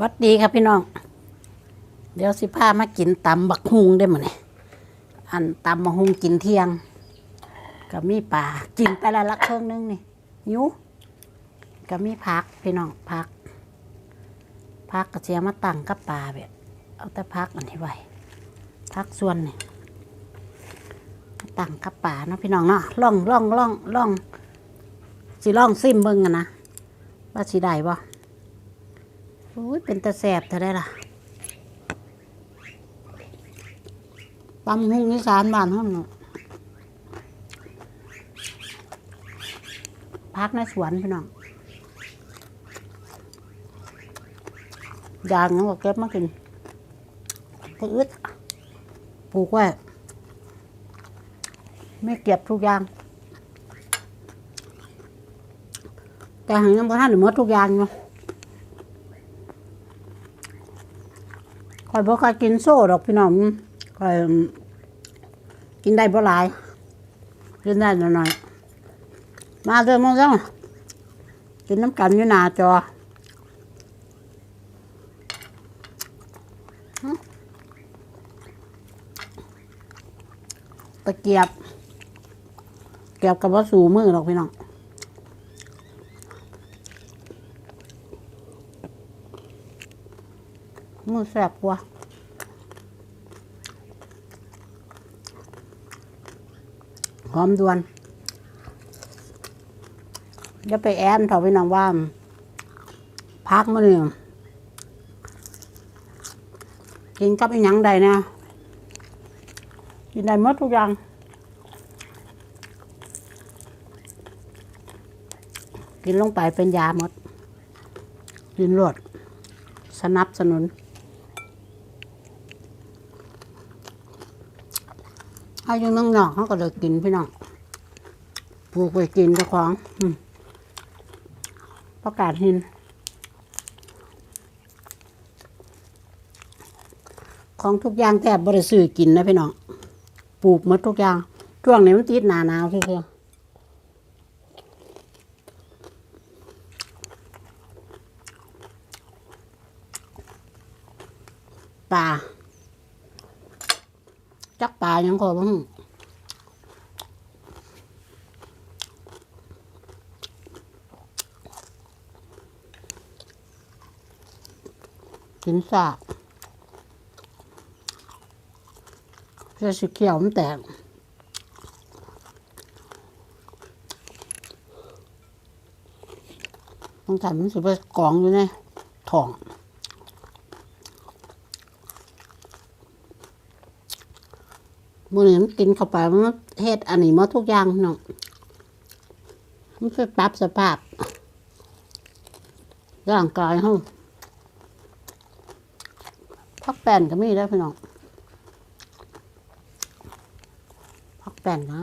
วัดดีครับพี่น้อง เดี๋ยวสิพามากินตำบักฮุงได้มั้ยอันตำบักฮุงกินเที่ยงก็มีปลากินไปละละเครื่องนึงนี่หิวก็มีพักพี่น้องพักพักกระเจียมาตั้งกับปลาแบบเอาแต่พักอันนี้ไว้พักส่วนนี่ตั้งกับปลาเนาะพี่น้องเนาะล่องล่องล่องล่องสิล่องซิมเบิ่งกันนะว่าสิได้บ่ โอ้ยเป็นตะแสบเธอได้ล่ะตำหุ้งนิสานบ้านห้องเนาะพักในสวนพี่น้องยางเนาะเก็บมากินก็อึดปลูกไว้ไม่เก็บทุกอย่าง แต่หังยังบ่ทันได้หมดทุกอย่างเนาะ ข่อยบ่ค่อยกินโซ่ดอกพี่น้องข่อยกินได้บ่หลายกินได้หน่อยๆมาเด้อมึงจังกินน้ำกันอยู่หน้าจอตะเกียบ เกียบกับว่าสูมือหรอกพี่น้อง มือแสบกว่าหอมดวนจะไปแอนเถอะพี่น้องว่าพักมาเนี่ยกินกับอีหยังใดนะกินได้หมดทุกอย่างกินลงไปเป็นยาหมดกินรวดสนับสนุน เอาอยู่น้องนอกเขาก็เลยกินพี่น้องปลูกไปกินเจ้าของประกาศหิน ของทุกอย่างแทบบริสุทธิ์กินนะพี่น้องปลูกมดทุกอย่างช่วงนี้มันติดหนาหนาวคือคือปลาจักปลายังก็บ้าง กินสาบเพื่อสิเขียวมันแตกต้องทำมันสิไปกองอยู่ในท้องมื่อนี้มันกินเข้าไปมันเฮ็ดอันนี้มาทุกอย่างเนาะมันช่วยปรับสภาพร่างกายเฮาพัก แป้นก็มีได้พี่น้องพักแป้นนะ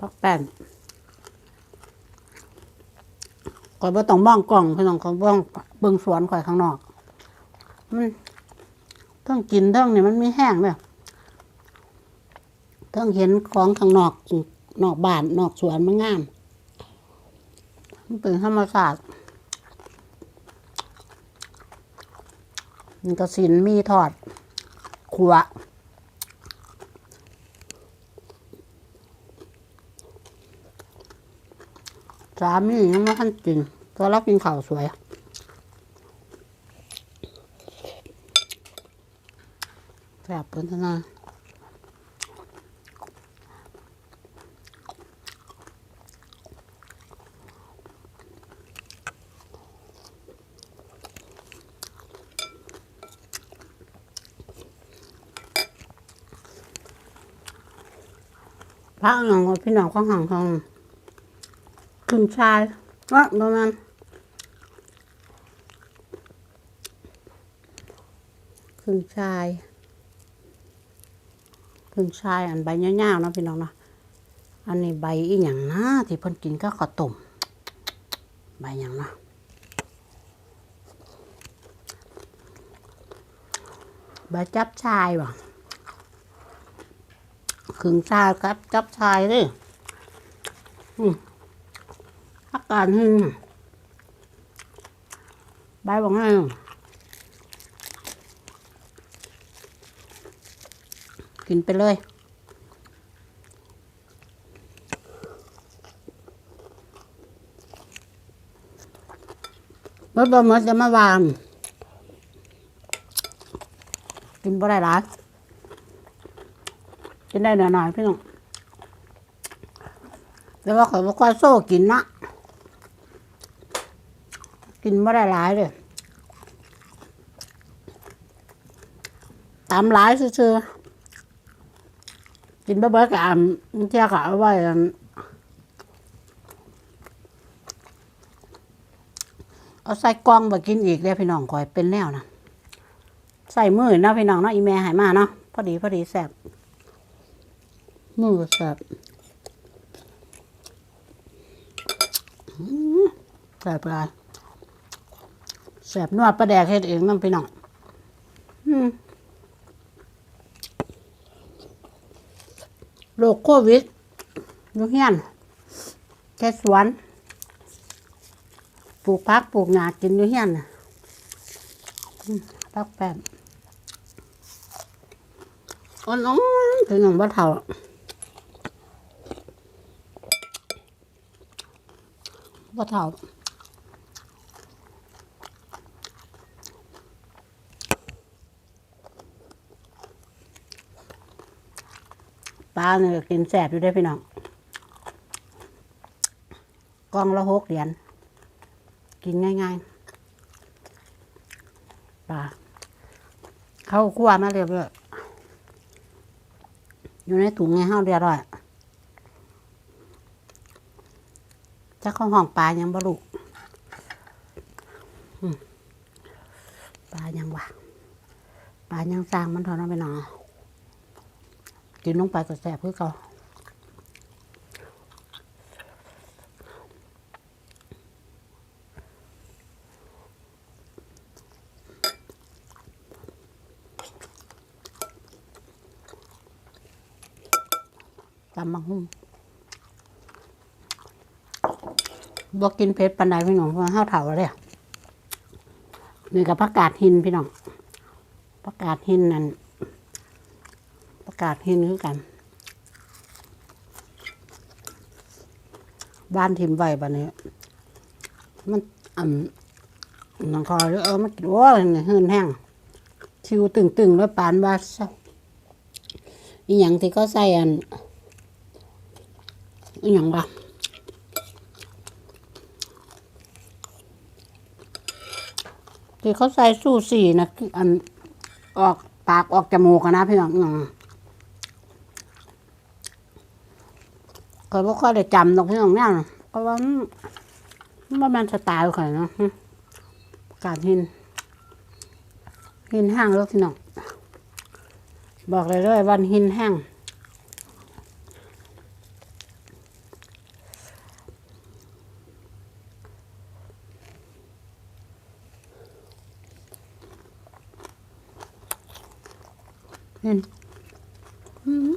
พักแป้นก่อยบ่ต้องมองกล่องพี่น้องก็บ้องเบิ่งสวนข่อยข้างนอก มันเทั้งกินเทั้งนี่มันไมีแห้งเลยเทั้งเห็นของข้างนอกนอกบ้านนอกสวนมันงาม มันเป็นธรรมชาติมันก็สินมีทอดขวสามียังไม่ทันกินก็รับกินข้าวสวยแซ่บเป็นทนา พระหนังพี่น้องข้างห่างทองขึ้นชายว่าประมาณขึ้นชายขึ้นชายอันใบยาๆนะพี่น้องเนาะอันนี้ใบอีหยังนะที่เพิ่นกินก็ข้าวต้มใบหยังนะใบจับชายว่ะ ขึงชาครับจับชายดิอืมอากาศหินใบบอกไงกินไปเลยเมื่อบ่เมื่อจะมาวางกินบ่ได้หลาย กินได้หน่อยๆพี่น้องแต่ว่าขอยบ่ค่อยโซ่กินนะกินบ่ได้หลายเลยตามหลายซื่อๆกินบ่เบิดก็อ่ำเที่ยก็เอาไว้อันเอาใส่กล่องบ่กินอีกเลยพี่น้องคอยเป็นแนวนะใส่มือนะพี่น้องเนาะอีแม่หายมาเนาะพอดีพอดีแซ่บ มือแซ่บแซ่บหลาแซ่บนวดประแดกเฮ็ดเองนั่นพี่น้องโรคโควิดยุ่เฮียนแค่สวนปลูกพักปลูกหญ้ากินอยู่เฮียนพักแป๊บอ่อนๆถึงหนึ่งบ่เท่า บ่เท่าปลาเนี่ยกินแสบอยู่ได้พี่น้องกล่องละหกเหรียญกินง่าย ๆปลาเข้าคั่วมาเรียบร้อยอยู่ในถุงไงห้าเรียบร้อย จะเข้าห้องปลายังบรุอืมปลายังวะปลายังสร้างมันท่านั้นไปหนอกินลงไปก็แสบเพื่อเขาตำมังหุ่ง บอกกินเผ็ดปันใดพี่น้องเพราะว่าห้าวเถาเลยอนี่กับผักกาดหินพี่น้องผักกาดหินนั่นผักกาดหินคือกัน บ้านทิมไว้บันนี้ มันอ่ำนังคอยเออมันกินโอ้ยหืนแห้งชิวตึงๆแล้วปานว่าซะอีหยังที่เขาใส่อันอีหยังว ที่เขาใส่สู้สีนะคืออันออกปากออกจมูกนะพี่น้องอหย่างก็บ่ค่อยได้จำดอกพี่น้องเนี่ยเพราะว่ามันมันสไตล์ข่อยเนาะการหินหินห้างแล้วพี่น้องบอกเลยเลยวันหินแห้ง นอืม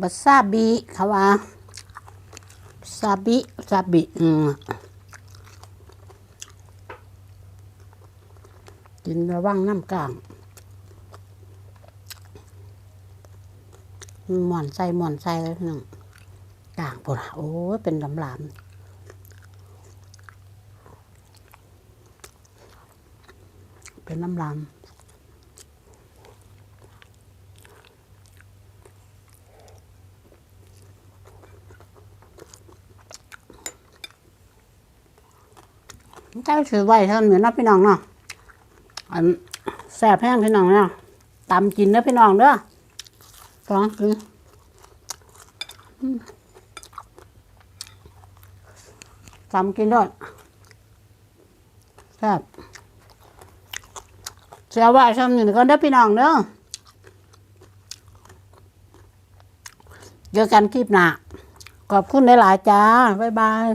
บัซาบิเขาว่าซาบิซาบิอืมกินระวังน้ำกลาง หมอนใส่หมอนใส่เลยพี่น้องกลางปวดโอ้เป็นลำลามเป็นลำลามเจ้าถือไว้เท่านั้นเหมือนเนาะพี่น้องเนาะอันแสบแห้งพี่น้องเนาะตำกินเด้อพี่น้องเด้อ สองคือทำกินด้วยแซ่บเสียว่าชมหนึ่งก็ได้พี่น้องเด้อเจอกันคลิปหน้าขอบคุณหลายๆจ้า บ๊ายบาย